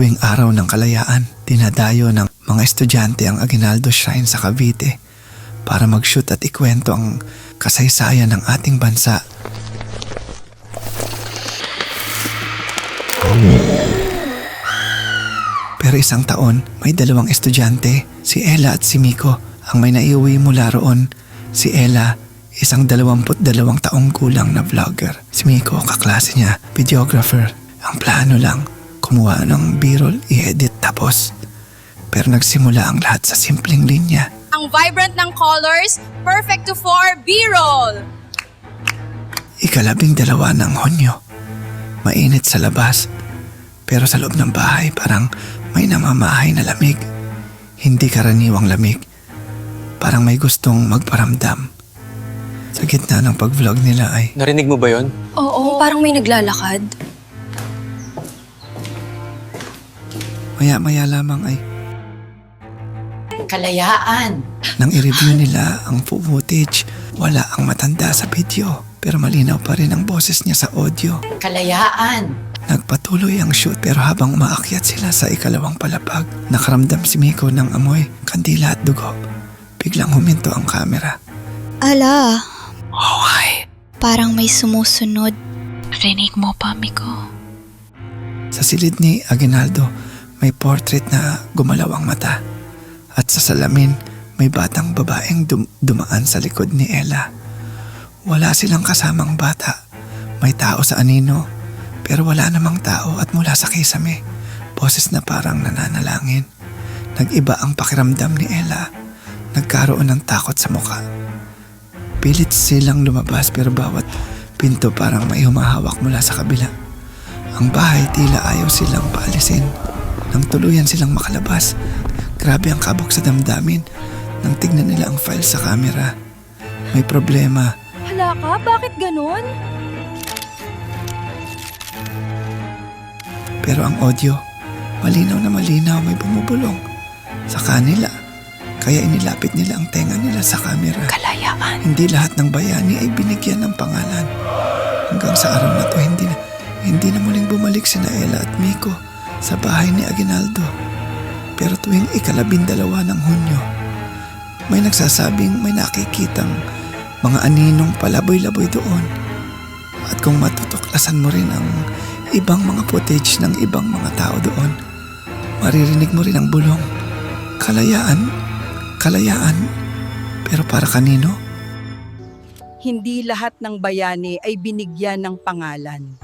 Tuwing araw ng kalayaan, dinadayo ng mga estudyante ang Aguinaldo Shrine sa Cavite para mag-shoot at ikwento ang kasaysayan ng ating bansa. Pero isang taon, may dalawang estudyante, si Ella at si Miko, ang may naiuwi mula roon. Si Ella, isang dalawamput dalawang taong gulang na vlogger. Si Miko, kaklase niya, videographer. Ang plano lang, kumuha ng b-roll, i-edit tapos. Pero nagsimula ang lahat sa simpleng linya. Ang vibrant ng colors, perfect to for B-roll. Ikalabing dalawa ng Honyo. Mainit sa labas. Pero sa loob ng bahay parang may namamahay na lamig. Hindi karaniwang lamig. Parang may gustong magparamdam. Sa gitna ng pag-vlog nila ay Narinig mo ba yon? Oo, parang may naglalakad. Maya-maya lamang ay Kalayaan. nang i-review nila ang footage, wala ang matanda sa video. Pero malinaw pa rin ang boses niya sa audio. Kalayaan. Nagpatuloy ang shoot pero habang umaakyat sila sa ikalawang palapag, nakaramdam si Miko ng amoy, kandila at dugo. Biglang huminto ang kamera. Ala, Okay. parang may sumusunod. Rinig mo pa, Miko. Sa silid ni Aguinaldo, may portrait na gumalaw ang mata. At sa salamin, may batang babaeng dum- dumaan sa likod ni Ella. Wala silang kasamang bata. May tao sa anino, pero wala namang tao at mula sa kisame, boses na parang nananalangin. Nag-iba ang pakiramdam ni Ella. Nagkaroon ng takot sa muka. Pilit silang lumabas pero bawat pinto parang may humahawak mula sa kabila. Ang bahay tila ayaw silang paalisin. Nang tuluyan silang makalabas, grabe ang kabok sa damdamin nang tignan nila ang file sa camera. May problema. Hala ka, bakit ganun? Pero ang audio, malinaw na malinaw may bumubulong sa kanila. Kaya inilapit nila ang tenga nila sa camera. Kalayaan. Hindi lahat ng bayani ay binigyan ng pangalan. Hanggang sa araw na to, hindi na, hindi na muling bumalik si Ella at Miko sa bahay ni Aguinaldo. Pero tuwing ikalabindalawa ng Hunyo, may nagsasabing may nakikitang mga aninong palaboy-laboy doon. At kung matutuklasan mo rin ang ibang mga footage ng ibang mga tao doon, maririnig mo rin ang bulong. Kalayaan, kalayaan, pero para kanino? hindi lahat ng bayani ay binigyan ng pangalan.